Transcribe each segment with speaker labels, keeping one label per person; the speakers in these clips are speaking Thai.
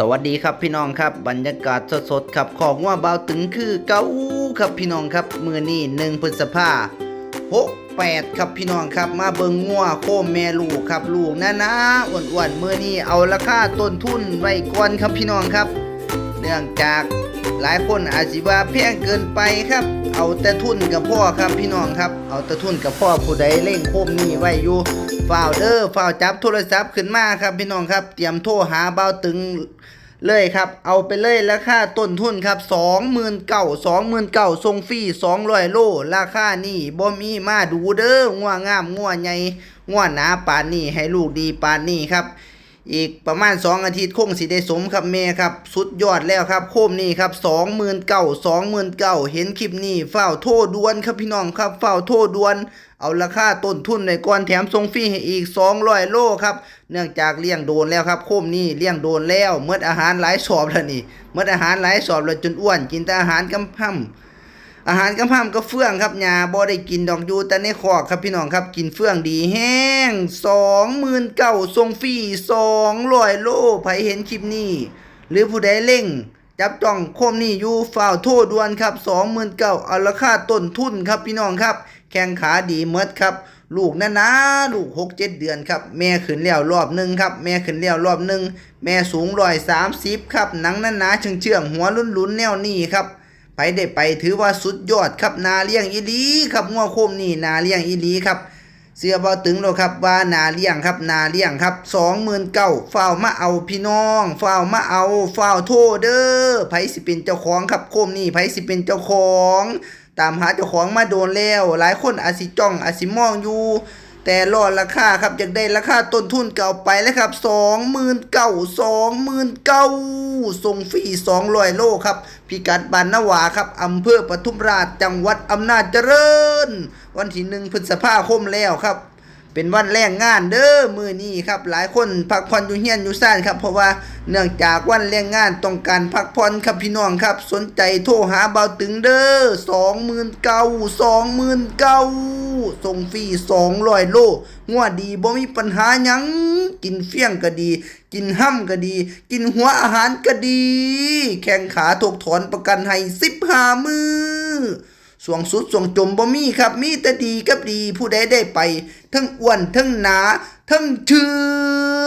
Speaker 1: สวัสดีครับพี่น้องครับบรรยากาศสดๆครับของว่าเบาตึงคือเก้าครับพี่น้องครับมือนี้หนึ่งพฤษภาหกแปดครับพี่น้องครับมาเบิงงัวโคมแม่ลูกครับลูกนะนะอ้วนๆมือนี้เอาราคาต้นทุนไว้ก่อนครับพี่น้องครับ เนื่องจากหลายคนอาจสิว่าแพงเกินไปครับ เอาแต่ทุนกับพ่อครับพี่น้องครับ เอาแต่ทุนกับพ่อผู้ใดเล่งโคมนี่ไว้อยู่ ฝ่าวเด้อฝ่าวจับโทรศัพท์ขึ้นมาครับพี่น้องครับ เตรียมโทรหาเบาตึงเลยครับ เอาไปเลยราคาต้นทุนครับ29,000 29,000ทรงฟรี200โล ราคานี่บ่มีมาดูเด้องัวงามงัวใหญ่งัวหนาปานนี้ให้ลูกดีปานนี้ครับ อีกประมาณ 2 อาทิตย์คงสิได้สมครับแม่ครับ สุดยอดแล้วครับ โคมนี่ครับ29,000 2 0 0 0เก่เห็นคลิปนี้เฝ้าโทษด่วนครับพี่น้องครับเฝ้าโทษด่วน เอาราคาต้นทุนในก่อนแถมส่งฟรีให้อีก 200 โลครับ เนื่องจากเลี้ยงโดนแล้วครับโคมนี่เลี้ยงโดนแล้วเมื่ออาหารหลายสอบแล้วนี่เมื่ออาหารหลายสอบแล้วจนอ้วนกินแต่อาหารกำพั่ม อาหารกำพั่มก็เฟื่องครับยาบ่ได้กินดอกอยู่แต่ในคอกครับพี่น้องครับกินเฟื่องดีแห้งสองหมื่นเก้าทรงฟรีสองร้อยโลไผเห็นคลิปนี้ หรือผู้ใดเล่งจับจ้องโคมนี่อยู่ฝ่าวโทษด่วนครับสองหมื่นเก้าเอาราคาต้นทุนครับพี่น้องครับ แข้งขาดีเมดครับ ลูกนะนะลูกหกเจ็ดเดือนครับ แม่ขึ้นแล้วรอบหนึ่งครับ แม่ขึ้นแล้วรอบหนึ่งแม่สูงร้อยสามสิบครับหนังนะนะเชื่องเชื่องหัวลุ้นลุ้นแนวนี้ครับ ไปได้ไปถือว่าสุดยอดครับนาเลี้ยงอีลีครับงัวโคมนี่นาเลี้ยงอีลีครับ เสื้อบาตึงแล้วครับว่านาเลี้ยงครับนาเลี้ยงครับสองหมื่นเก้าฝ้ามาเอาพี่น้องฝ้ามาเอาฝ้าโทษเด้อไผสิเป็นเจ้าของครับโคมนี่ไผสิเป็นเจ้าของ ตามหาเจ้าของมาโดนแล้ว หลายคนอาจสิจ้องอาจสิมองอยู่ แต่รอดราคาครับอยากได้ราคาต้นทุนเก่าไปแล้วครับสองหมื่นเก้าสองหมื่นเก้าส่งฟรีสองร้อยโลครับพิกัดบานนาวาครับอำเภอปทุมราชจังหวัดอำนาจเจริญ วันที่หนึ่งพฤษภาคมแล้วครับเป็นวันแรงงานเด้อมือนี้ครับ หลายคนพักผ่อนอยู่เฮียนอยู่ซ่านครับ เพราะว่าเนื่องจากวันแรงงานต้องการพักผ่อนครับพี่น้องครับ สนใจโทรหาเบาตึงเด้อสองหมื่นเก้าสองหมื่นเก้า ส่งฟรีสองร้อยโลงัวดีบ่มีปัญหาหยังกินเฟี้ยงก็ดี กินห้ำก็ดี กินหัวอาหารก็ดี แข้งขาถกถอนประกันให้สิบห้ามือสวงสุดสวงจมบ่มีครับ มีแต่ดีกับดีผู้ใดได้ไป ทั้งอ้วนทั้งหนา ทั้งเชื่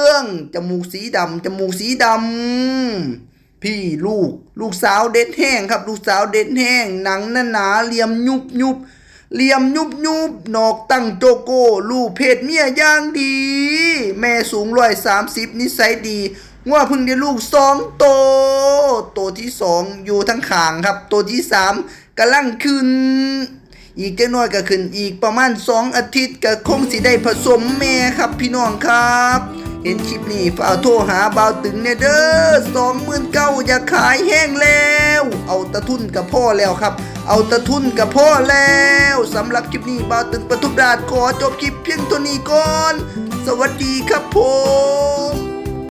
Speaker 1: องจมูกสีดำจมูกสีดำพี่ลูก ลูกสาวเด็ดแห้งครับ ลูกสาวเด็ดแห้ง หนังหนาหนาๆเหลี่ยมยุบยุบ เหลี่ยมยุบยุบนอกตั้งโจโก้ ลูกเพศเมียย่างดี แม่สูงร้อยสามสิบนิสัยดีว่าพึ่งได้ลูกสองโต โตที่สองอยู่ทั้งขางครับ โตที่สามกำลังขึ้น อีกจักหน้อยก็ขึ้นอีกประมาณ2อาทิตย์ก็คงสิได้ผสมแม่ครับพี่น้องครับ เห็นคลิปนี้ฝาโทรหาบ่าวตึงเนเด้อสองหมื่นเก้าอย่าขายแห้งแล้ว เอาตะทุนกับพ่อแล้วครับ เอาตะทุนกับพ่อแล้วสำหรับคลิปนี้บ่าวตึงปทุมดาดขอจบคลิปเพียงเท่านี้ก่อน สวัสดีครับผม